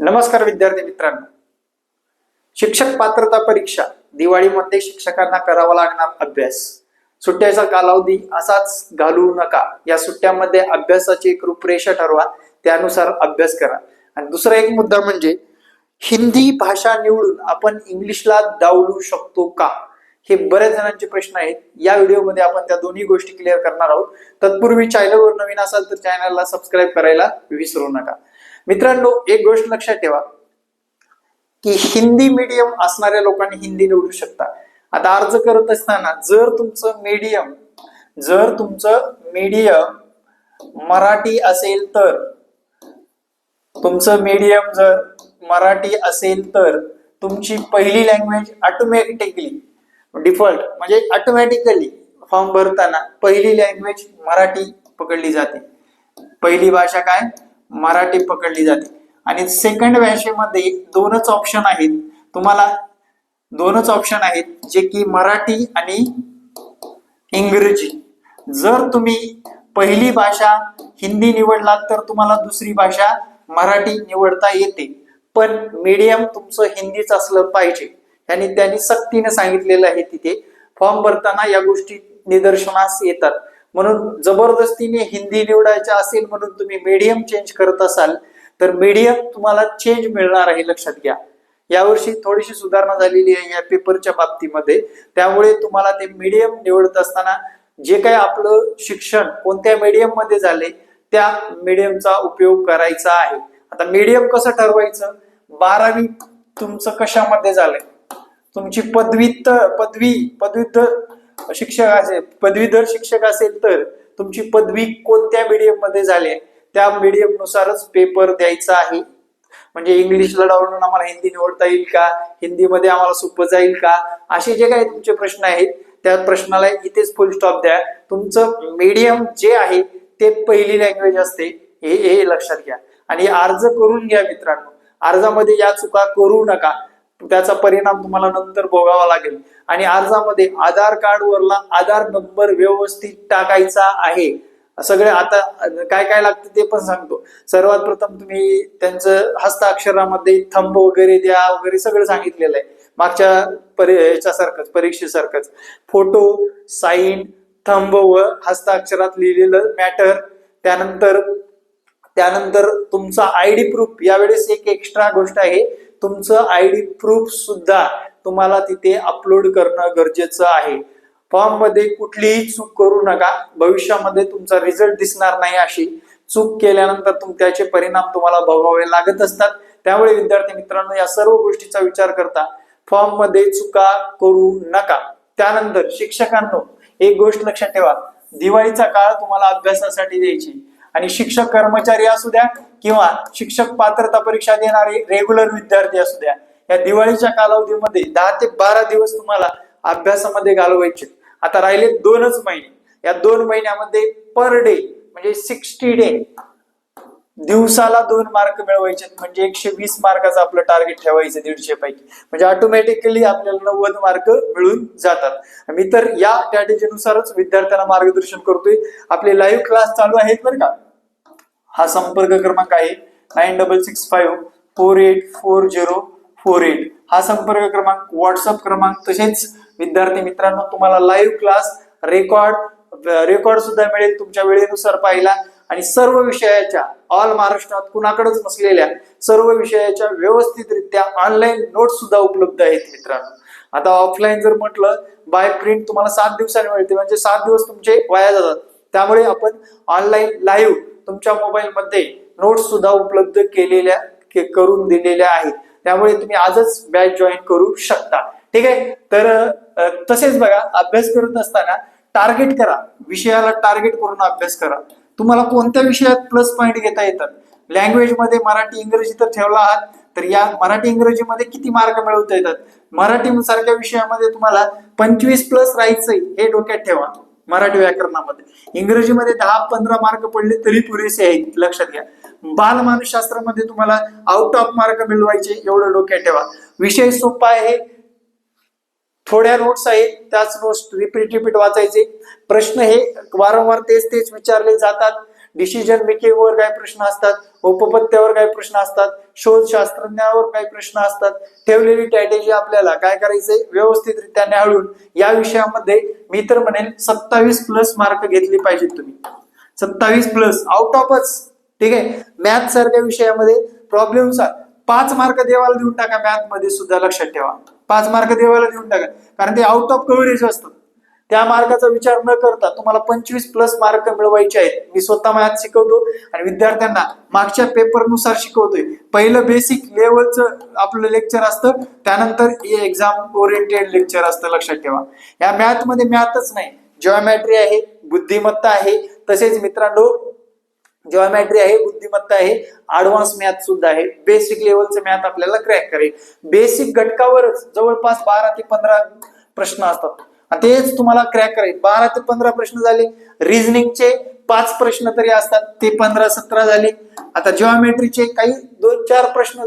नमस्कार विद्यार्थी मित्रांनो. शिक्षक पात्रता परीक्षा दिवाळीमध्ये शिक्षकांना करावा लागणार अभ्यास. सुट्ट्याचा कालावधी असाच घालू नका. या सुट्ट्यामध्ये अभ्यासाची एक रूपरेषा ठरवा त्यानुसार अभ्यास करा. आणि दुसरा एक मुद्दा म्हणजे हिंदी भाषा निवडून आपण इंग्लिशला डावलू शकतो का? हे बऱ्याच जणांचे प्रश्न आहेत. या व्हिडिओमध्ये आपण त्या दोन्ही गोष्टी क्लिअर करणार आहोत. तत्पूर्वी चॅनलवर नवीन असाल तर चॅनलला सबस्क्राईब करायला विसरू नका. मित्रांनो एक गोष्ट लक्षात ठेवा की हिंदी मीडियम असणाऱ्या लोकांनी हिंदी निवडू शकता. आता अर्ज करत असताना जर तुमचं मीडियम जर तुमचं मीडियम मराठी असेल तर तुमचं मीडियम जर मराठी असेल तर तुमची पहिली लँग्वेज ऑटोमॅटिकली डिफॉल्ट म्हणजे ऑटोमॅटिकली फॉर्म भरताना पहिली लँग्वेज मराठी पकडली जाते. पहिली भाषा काय? मराठी पकडली जाते. आणि सेकंड भाषेमध्ये दोनच ऑप्शन आहेत. तुम्हाला दोनच ऑप्शन आहेत जे की मराठी आणि इंग्रजी. जर तुम्ही पहिली भाषा हिंदी निवडलात तर तुम्हाला दुसरी भाषा मराठी निवडता येते. पण मीडियम तुमचं हिंदीच असलं पाहिजे. आणि त्यांनी सक्तीने सांगितलेलं आहे तिथे. फॉर्म भरताना या गोष्टी निदर्शनास येतात. म्हणून जबरदस्तीने हिंदी निवडायचं असेल म्हणून तुम्ही मीडियम चेंज करत असाल तर मीडियम तुम्हाला चेंज मिळणार आहे लक्षात घ्या. यावर्षी थोडीशी सुधारणा झालेली आहे या पेपरच्या बाबतीमध्ये. त्यामुळे तुम्हाला ते मीडियम निवडत असताना जे काही आपलं शिक्षण कोणत्या मीडियममध्ये झाले त्या मीडियमचा उपयोग करायचा आहे. आता मीडियम कसं ठरवायचं? बारावी तुमचं कशामध्ये झालंय? तुमची पदवीत पदवी पदव्युत्तर शिक्षक असेल पदवीधर शिक्षक असेल तर तुमची पदवी कोणत्या मीडियममध्ये झाली? आहे त्या मीडियम नुसारच पेपर द्यायचा आहे. म्हणजे इंग्लिशला डावलून आम्हाला हिंदी निवडता येईल का? हिंदीमध्ये आम्हाला सोपं जाईल का? असे जे काही तुमचे प्रश्न आहेत त्या प्रश्नाला इथेच फुल स्टॉप द्या. तुमचं मीडियम जे आहे ते पहिली लँग्वेज असते. हे हे लक्षात घ्या. आणि अर्ज करून घ्या मित्रांनो. अर्जामध्ये या चुका करू नका. त्याचा परिणाम तुम्हाला नंतर भोगावा लागेल. आणि अर्जामध्ये आधार कार्ड वरला आधार नंबर व्यवस्थित टाकायचा आहे. सगळे आता काय काय लागतं ते पण सांगतो. सर्वात प्रथम तुम्ही त्यांचं हस्ताक्षरामध्ये थंब वगैरे द्या वगैरे सगळं सांगितलेलं आहे. मागच्या परी याच्यासारखंच परीक्षेसारखंच. फोटो साईन थंब व हस्ताक्षरात लिहिलेलं मॅटर. त्यानंतर त्यानंतर तुमचा आय डी प्रूफ. यावेळेस एक एक्स्ट्रा गोष्ट आहे. तुमचं आय डी प्रूफ सुद्धा तुम्हाला तिथे अपलोड करणं गरजेचं आहे. फॉर्ममध्ये कुठलीही चूक करू नका. भविष्यामध्ये तुमचा रिझल्ट दिसणार नाही अशी चूक केल्यानंतर तुम त्याचे परिणाम तुम्हाला भोगावे लागत असतात. त्यामुळे विद्यार्थी मित्रांनो या सर्व गोष्टीचा विचार करता फॉर्ममध्ये चुका करू नका. त्यानंतर शिक्षकांनो एक गोष्ट लक्षात ठेवा. दिवाळीचा काळ तुम्हाला अभ्यासासाठी द्यायची. आणि शिक्षक कर्मचारी असू द्या किंवा शिक्षक पात्रता परीक्षा देणारे रेग्युलर विद्यार्थी असू द्या या दिवाळीच्या कालावधीमध्ये दहा ते बारा दिवस तुम्हाला अभ्यासामध्ये घालवायचे. आता राहिले दोनच महिने. या दोन महिन्यामध्ये पर डे म्हणजे सिक्स्टी डे दिवसाला दोन मार्क मिळवायचे म्हणजे एकशे वीस मार्काचं आपलं टार्गेट ठेवायचं दीडशे पैकी. म्हणजे ऑटोमॅटिकली आपल्याला नव्वद मार्क मिळून जातात. मी तर या स्ट्रॅटेजीनुसारच विद्यार्थ्यांना मार्गदर्शन करतोय. आपले लाईव्ह क्लास चालू आहेत बरं का? हा संपर्क क्रमांक आहे nine double six five four eight four zero four eight हा संपर्क क्रमांक व्हॉट्सअप क्रमांक तसेच विद्यार्थी मित्रांनो तुम्हाला लाईव्ह क्लास रेकॉर्ड रेकॉर्ड सुद्धा मिळेल तुमच्या वेळेनुसार पाहिला आणि सर्व विषयाच्या ऑल महाराष्ट्रात कुणाकडेच नसलेल्या सर्व विषयाच्या व्यवस्थितरित्या ऑनलाईन नोट सुद्धा उपलब्ध आहेत मित्रांनो. आता ऑफलाईन जर म्हटलं बाय प्रिंट तुम्हाला सात दिवसांनी मिळते. म्हणजे सात दिवस तुमचे वाया जातात. त्यामुळे आपण ऑनलाईन लाईव्ह तुमच्या मोबाईलमध्ये नोट्स सुद्धा उपलब्ध केलेल्या के- करून दिलेल्या आहेत. त्यामुळे तुम्ही आजच बॅच जॉईन करू शकता. ठीक आहे? तर तसेच बघा अभ्यास करत असताना टार्गेट करा. विषयाला टार्गेट करून अभ्यास करा. तुम्हाला कोणत्या विषयात प्लस पॉईंट घेता येतात? लँग्वेजमध्ये मराठी इंग्रजी तर ठेवला आहात तर या मराठी इंग्रजीमध्ये किती मार्क मिळवता येतात? मराठी सारख्या विषयामध्ये तुम्हाला पंचवीस प्लस राहायचंय हे डोक्यात ठेवा मराठी व्याकरणामध्ये. इंग्रजीमध्ये दहा पंधरा मार्क पडले तरी पुरेसे आहेत लक्षात घ्या. बालमानसशास्त्रामध्ये तुम्हाला आउट ऑफ मार्क मिळवायचे एवढं डोक्यात ठेवा. विषय सोपा आहे थोड्या नोट्स आहेत त्याच नोट्स रिपीट रिपीट वाचायचे. प्रश्न हे वारंवार तेच तेच विचारले जातात. डिसिजन मेकिंगवर काही प्रश्न असतात उपपत्त्यावर काही प्रश्न असतात शोध शास्त्रज्ञावर काही प्रश्न असतात. ठेवलेली स्ट्रॅटेजी आपल्याला काय करायचंय? व्यवस्थितरित्या न्याहाळून या विषयामध्ये मी तर म्हणेल सत्तावीस प्लस मार्क घेतले पाहिजेत तुम्ही. सत्तावीस प्लस आउट ऑफच ठीक आहे? मॅथ सारख्या विषयामध्ये प्रॉब्लेमचा पाच मार्क देवाला देऊन टाका मॅथमध्ये सुद्धा लक्षात ठेवा. पाच मार्क देवाला देऊन टाका. कारण ते आउट ऑफ कव्हरेज असतात त्या मार्काचा विचार न करता तुम्हाला पंचवीस प्लस मार्क मिळवायचे आहेत. मी स्वतः मॅथ शिकवतो आणि विद्यार्थ्यांना मागच्या पेपरनुसार शिकवतोय. पहिलं बेसिक लेवलचं आपलं लेक्चर असतं. त्यानंतर एक्झाम ओरिएंटेड लेक्चर असतं. लक्षात ठेवा. या मॅथमध्ये मॅथच नाही. जॉमेट्री आहे बुद्धिमत्ता आहे. तसेच मित्रांनो जॉमेट्री आहे बुद्धिमत्ता आहे ऍडव्हान्स मॅथ सुद्धा आहे. बेसिक लेवलचं मॅथ आपल्याला क्रॅक करेल. बेसिक घटकावरच जवळपास बारा ते पंधरा प्रश्न असतात. तेच तुम्हाला क्रॅक करायचे बारा ते पंधरा प्रश्न झाले रिझनिंगचे पाच प्रश्न तरी असतात ते पंधरा सतरा झाले. आता जॉमेट्रीचे काही दोन चार प्रश्न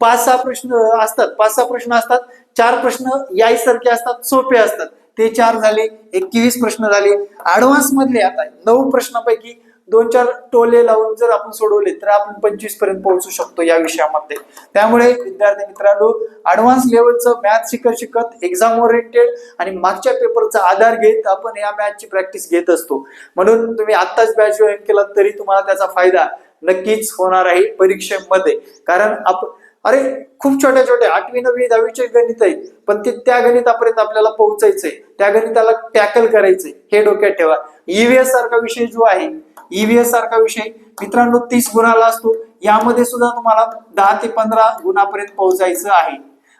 पाच सहा प्रश्न असतात. पाच सहा प्रश्न असतात. चार प्रश्न याईसारखे असतात सोपे असतात. ते चार झाले एकवीस प्रश्न झाले. ऍडव्हान्स मधले आता नऊ प्रश्नापैकी दोन चार टोले लावून जर आपण सोडवले तर आपण पंचवीसपर्यंत पोहोचू शकतो या विषयामध्ये. त्यामुळे विद्यार्थी मित्रांनो ऍडव्हान्स लेवलचं मॅथ शिकत शिकत एक्झाम ओरिएंटेड आणि मागच्या पेपरचा आधार घेत आपण या मॅथची प्रॅक्टिस घेत असतो. म्हणून तुम्ही आत्ताच बॅच जॉईन केला तरी तुम्हाला त्याचा फायदा नक्कीच होणार आहे परीक्षेमध्ये. कारण आपण अरे खूप छोट्या छोट्या आठवी नववी दहावीचे गणित आहे पण ते त्या गणितापर्यंत आपल्याला पोहोचायचंय. त्या गणिताला टॅकल करायचंय. हे डोक्यात ठेवा. ईव्हीएस सारखा विषय जो आहे ईव्हीएस सारखा विषय मित्रांनो तीस गुणाला असतो. यामध्ये सुद्धा तुम्हाला दहा ते पंधरा गुणापर्यंत पोहोचायचं आहे.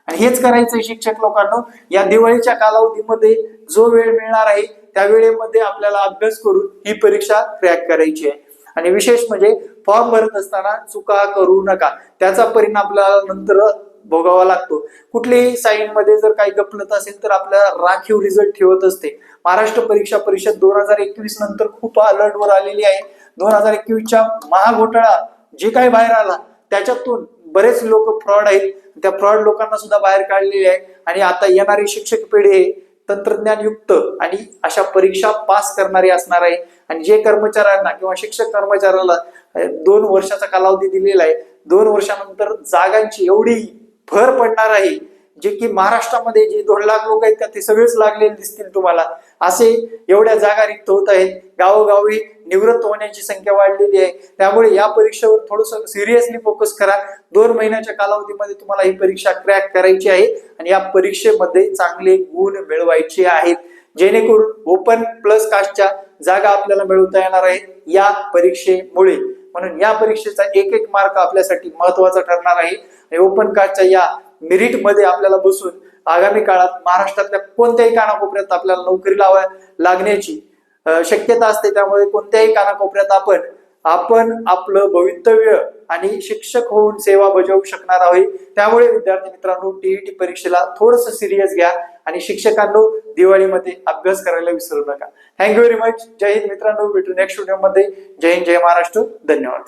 आणि हेच करायचंय शिक्षक लोकांना. या दिवाळीच्या कालावधीमध्ये जो वेळ मिळणार आहे त्या वेळेमध्ये आपल्याला अभ्यास करून ही परीक्षा क्रॅक करायची आहे. आणि विशेष म्हणजे फॉर्म भरत असताना चुका करू नका. त्याचा परिणाम आपल्याला नंतर भोगावा लागतो. कुठल्याही साईन मध्ये जर काही गफलत असेल तर आपल्याला राखीव रिझल्ट ठेवत असते. महाराष्ट्र परीक्षा परिषद दोन हजार एकवीस नंतर खूप अलर्ट वर आलेली आहे. दोन हजार एकवीसच्या महाघोटाळा जे काही बाहेर आला त्याच्यातून बरेच लोक फ्रॉड आहेत. त्या फ्रॉड लोकांना सुद्धा बाहेर काढलेले आहे. आणि आता येणारी शिक्षक पिढी तंत्रज्ञान युक्त आणि अशा परीक्षा पास करणारी असणार आहे. आणि जे कर्मचाऱ्यांना किंवा शिक्षक कर्मचाऱ्याला दोन वर्षाचा कालावधी दिलेला आहे. दोन वर्षानंतर जागांची एवढी भर पडणार आहे. जे की महाराष्ट्रामध्ये जे दोन लाख लोक आहेत का ते सगळेच लागलेले दिसतील तुम्हाला. असे एवढ्या जागा रिक्त होत आहेत. गावोगावी निवृत्त होण्याची संख्या वाढलेली आहे. त्यामुळे या परीक्षेवर थोडस सिरियसली फोकस करा. दोन महिन्याच्या कालावधीमध्ये तुम्हाला ही परीक्षा क्रॅक करायची आहे आणि या परीक्षेमध्ये चांगले गुण मिळवायचे आहेत. जेणेकरून ओपन प्लस कास्टच्या जागा आपल्याला मिळवता येणार आहेत या परीक्षेमुळे. म्हणून या परीक्षेचा एक एक मार्क आपल्यासाठी महत्त्वाचा ठरणार आहे. ओपन कास्टच्या या मेरिटमध्ये आपल्याला बसून आगामी काळात महाराष्ट्रातल्या कोणत्याही कानाकोपऱ्यात आपल्याला नोकरी लावा लागण्याची शक्यता असते. त्यामुळे कोणत्याही कानाकोपऱ्यात आपण आपण आपलं भवितव्य आणि शिक्षक होऊन सेवा बजावू शकणार आहोत. त्यामुळे विद्यार्थी मित्रांनो टीईटी परीक्षेला थोडस सिरियस घ्या. आणि शिक्षकांनो दिवाळीमध्ये अभ्यास करायला विसरू नका. थँक्यू व्हेरी मच जय हिंद मित्रांनो. भेटू नेक्स्ट व्हिडिओमध्ये. जय हिंद जय महाराष्ट्र. धन्यवाद.